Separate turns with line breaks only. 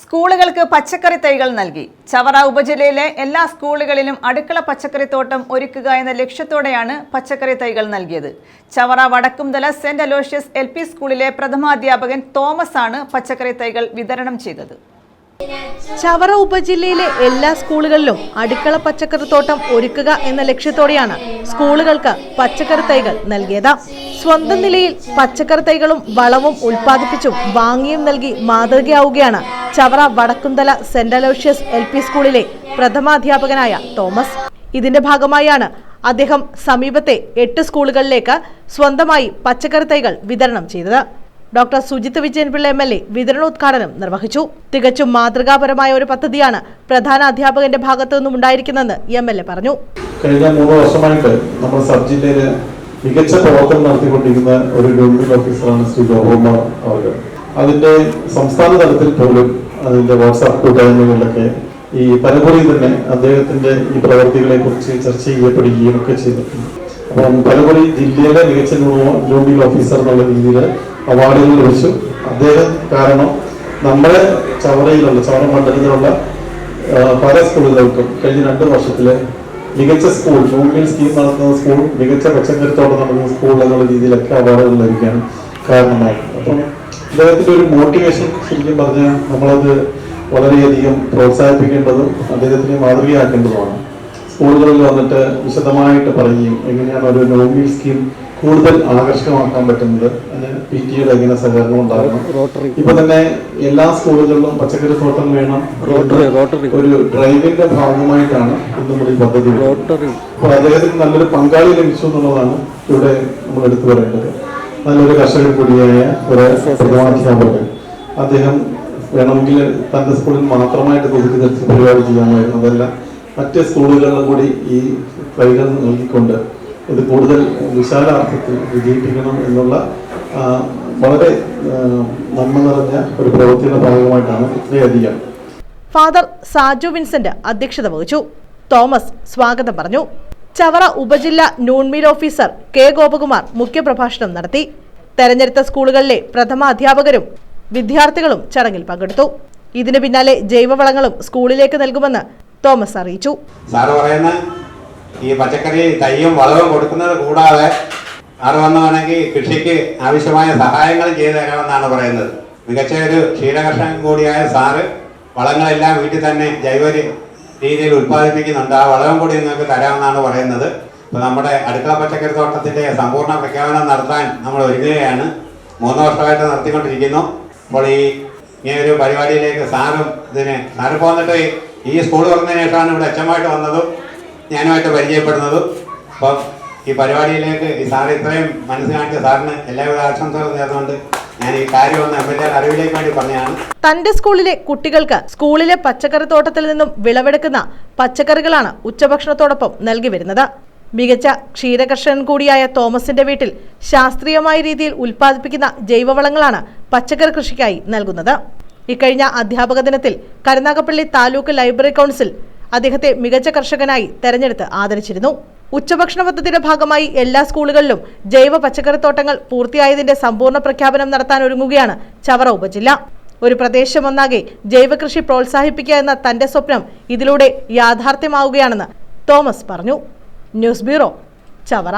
സ്കൂളുകൾക്ക് പച്ചക്കറി തൈകൾ നൽകി. ചവറ ഉപജില്ലയിലെ എല്ലാ സ്കൂളുകളിലും അടുക്കള പച്ചക്കറിത്തോട്ടം ഒരുക്കുക എന്ന ലക്ഷ്യത്തോടെയാണ് പച്ചക്കറി തൈകൾ നൽകിയത്. Chavara Vadakkumthala saint Aloysius L P സ്കൂളിലെ പ്രഥമാധ്യാപകൻ തോമസ് ആണ് പച്ചക്കറി തൈകൾ വിതരണം ചെയ്തത്.
ചവറ ഉപജില്ലയിലെ എല്ലാ സ്കൂളുകളിലും അടുക്കള പച്ചക്കറിത്തോട്ടം ഒരുക്കുക എന്ന ലക്ഷ്യത്തോടെയാണ് സ്കൂളുകൾക്ക് പച്ചക്കറി തൈകൾ നൽകിയത്. സ്വന്തം നിലയിൽ പച്ചക്കറി തൈകളും വളവും ഉൽപ്പാദിപ്പിച്ചും വാങ്ങിയും നൽകി മാതൃകയാവുകയാണ് Chavara Vadakkumthala saint Aloysius L P സ്കൂളിലെ പ്രഥമാധ്യാപകനായ തോമസ്. ഇതിന്റെ ഭാഗമായാണ് അദ്ദേഹം സമീപത്തെ എട്ട് സ്കൂളുകളിലേക്ക് സ്വന്തമായി പച്ചക്കറി തൈകൾ വിതരണം ചെയ്തത്. Doctor Sujith Vijayanpillai M L A വിതരണോദ്ഘാടനം നിർവഹിച്ചു. തികച്ചും മാതൃകാപരമായ ഒരു പദ്ധതിയാണ് പ്രധാന അധ്യാപകന്റെ ഭാഗത്തു നിന്നും ഉണ്ടായിരിക്കുന്നതെന്ന് എം എൽ എ പറഞ്ഞു.
കഴിഞ്ഞ മൂന്ന് വർഷമായിട്ട് നമ്മുടെ സബ് ജില്ലയിൽ മികച്ച പ്രവർത്തനം നടത്തിക്കൊണ്ടിരിക്കുന്ന ഒരു ഗവൺമെന്റ് ഓഫീസറാണ് ശ്രീ ഗോപകുമാർ അവർ അതിന്റെ സംസ്ഥാന തലത്തിൽ പോലും അതിന്റെ വാട്സാപ്പ് കൂട്ടായ്മകളിലൊക്കെ ഈ പലമുറി തന്നെ അദ്ദേഹത്തിന്റെ ഈ പ്രവർത്തികളെ കുറിച്ച് ചർച്ച ചെയ്യപ്പെടുകയും ഒക്കെ ചെയ്തിട്ടുണ്ട്. അപ്പം പലമുറി ജില്ലയിലെ മികച്ച ഗവൺമെന്റ് ഓഫീസർ എന്നുള്ള രീതിയിൽ അവാർഡുകൾ ലഭിച്ചു. അദ്ദേഹം കാരണം നമ്മുടെ ചവറയിലുള്ള ചവറ മണ്ഡലത്തിലുള്ള പല സ്കൂളുകൾക്കും കഴിഞ്ഞ രണ്ട് വർഷത്തിലെ മികച്ച സ്കൂൾ ഗവൺമെന്റ് സ്കീം നടത്തുന്ന സ്കൂൾ മികച്ച പച്ചക്കരത്തോടെ നടത്തുന്ന സ്കൂൾ എന്നുള്ള രീതിയിലൊക്കെ അവാർഡുകൾ ലഭിക്കാൻ കാരണമായി അപ്പം അദ്ദേഹത്തിന്റെ ഒരു മോട്ടിവേഷൻ ശരിക്കും പറഞ്ഞാൽ നമ്മളത് വളരെയധികം പ്രോത്സാഹിപ്പിക്കേണ്ടതും അദ്ദേഹത്തിനെ മാതൃകയാക്കേണ്ടതുമാണ്. സ്കൂളുകളിൽ വന്നിട്ട് വിശദമായിട്ട് പറയുകയും എങ്ങനെയാണ് ഒരു നോമിൽ സ്കീം കൂടുതൽ ആകർഷകമാക്കാൻ പറ്റുന്നത് അതിന് പി ടിയുടെ എങ്ങനെ സഹകരണം ഉണ്ടാകണം. ഇപ്പൊ തന്നെ എല്ലാ സ്കൂളുകളിലും പച്ചക്കറി തോട്ടം വേണം. ഒരു ഡ്രൈവിന്റെ ഭാഗമായിട്ടാണ് ഇന്ന് ഈ പദ്ധതി അപ്പൊ അദ്ദേഹത്തിന് നല്ലൊരു പങ്കാളി ലഭിച്ചു എന്നുള്ളതാണ് ഇവിടെ നമ്മൾ എടുത്തു പറയേണ്ടത്. നല്ലൊരു കർഷകൻ കൂടിയായ ഒരു പ്രധാനാധ്യാപകൻ അദ്ദേഹം വേണമെങ്കിൽ തന്റെ സ്കൂളിൽ മാത്രമായിട്ട് ഒതുക്കി നിർത്തി പരിപാടി ചെയ്യാമായിരുന്നു. അതല്ല മറ്റ് സ്കൂളുകളിലും കൂടി ഈ തൈകൾ നൽകിക്കൊണ്ട് ഇത് കൂടുതൽ വിശാലാർത്ഥത്തിൽ വിജയിപ്പിക്കണം എന്നുള്ള വളരെ നന്മ നിറഞ്ഞ ഒരു പ്രവൃത്തിയുടെ ഭാഗമായിട്ടാണ് ഇത്രയധികം.
ഫാദർ സാജു വിൻസെന്റ് അധ്യക്ഷത വഹിച്ചു. തോമസ് സ്വാഗതം പറഞ്ഞു. ചവറ ഉപജില്ല നൂൺമീൽ ഓഫീസർ കെ ഗോപകുമാർ മുഖ്യപ്രഭാഷണം നടത്തി. തെരഞ്ഞെടുത്ത സ്കൂളുകളിലെ പ്രഥമ അധ്യാപകരും വിദ്യാർത്ഥികളും ചടങ്ങിൽ പങ്കെടുത്തു. ഇതിനു പിന്നാലെ ജൈവവളങ്ങളും സ്കൂളിലേക്ക് നൽകുമെന്ന് തോമസ് അറിയിച്ചു.
സാറ് പറയുന്ന ഈ പച്ചക്കറി തൈയും വളവും കൊടുക്കുന്നത് കൂടാതെ സാറ് വന്നതാണെങ്കിൽ കൃഷിക്ക് ആവശ്യമായ സഹായങ്ങൾ ചെയ്തു തരാമെന്നാണ് പറയുന്നത്. മികച്ച ഒരു ക്ഷീരകർഷകൻ കൂടിയായ സാറ് വളങ്ങളെല്ലാം വീട്ടിൽ തന്നെ ജൈവ രീതിയിൽ ഉൽപ്പാദിപ്പിക്കുന്നുണ്ട്. ആ വളവും കൂടി നിങ്ങൾക്ക് തരാമെന്നാണ് പറയുന്നത്. ഇപ്പോൾ നമ്മുടെ അടുക്കള പച്ചക്കറി തോട്ടത്തിന്റെ സമ്പൂർണ പ്രഖ്യാപനം നടത്താൻ നമ്മൾ ഒരുങ്ങുകയാണ്. മൂന്ന് വർഷമായിട്ട് നടത്തിക്കൊണ്ടിരിക്കുന്നു. അപ്പോൾ ഈ ഇങ്ങനെ ഒരു പരിപാടിയിലേക്ക് സാറും ഇതിന് സാറ് പോന്നിട്ട് ഈ സ്കൂൾ തുറന്നതിന് ശേഷമാണ് ഇവിടെ അച്ഛമായിട്ട് വന്നതും ഞാനുമായിട്ട് പരിചയപ്പെടുന്നതും. അപ്പം ഈ പരിപാടിയിലേക്ക് ഈ സാർ ഇത്രയും മനസ്സ് കാണിച്ച സാറിന് എല്ലാവിധ ആശംസകളും നേർന്നുകൊണ്ട് ഞാൻ ഈ കാര്യം അറിവിലേക്ക് വേണ്ടി
തന്റെ സ്കൂളിലെ കുട്ടികൾക്ക് സ്കൂളിലെ പച്ചക്കറി തോട്ടത്തിൽ നിന്നും വിളവെടുക്കുന്ന പച്ചക്കറികളാണ് ഉച്ചഭക്ഷണത്തോടൊപ്പം നൽകി വരുന്നത്. മികച്ച ക്ഷീരകർഷകൻ കൂടിയായ തോമസിന്റെ വീട്ടിൽ ശാസ്ത്രീയമായ രീതിയിൽ ഉൽപ്പാദിപ്പിക്കുന്ന ജൈവവളങ്ങളാണ് പച്ചക്കറി കൃഷിക്കായി നൽകുന്നത്. ഇക്കഴിഞ്ഞ അധ്യാപക ദിനത്തിൽ കരുനാഗപ്പള്ളി താലൂക്ക് ലൈബ്രറി കൗൺസിൽ അദ്ദേഹത്തെ മികച്ച കർഷകനായി തെരഞ്ഞെടുത്ത് ആദരിച്ചിരുന്നു. ഉച്ചഭക്ഷണ പദ്ധതിയുടെ ഭാഗമായി എല്ലാ സ്കൂളുകളിലും ജൈവ പച്ചക്കറിത്തോട്ടങ്ങൾ പൂർത്തിയായതിന്റെ സമ്പൂർണ പ്രഖ്യാപനം നടത്താൻ ഒരുങ്ങുകയാണ് ചവറ ഉപജില്ല. ഒരു പ്രദേശം ഒന്നാകെ ജൈവകൃഷി പ്രോത്സാഹിപ്പിക്കുക എന്ന തന്റെ സ്വപ്നം ഇതിലൂടെ യാഥാർത്ഥ്യമാവുകയാണെന്ന് തോമസ് പറഞ്ഞു. News bureau Chavara.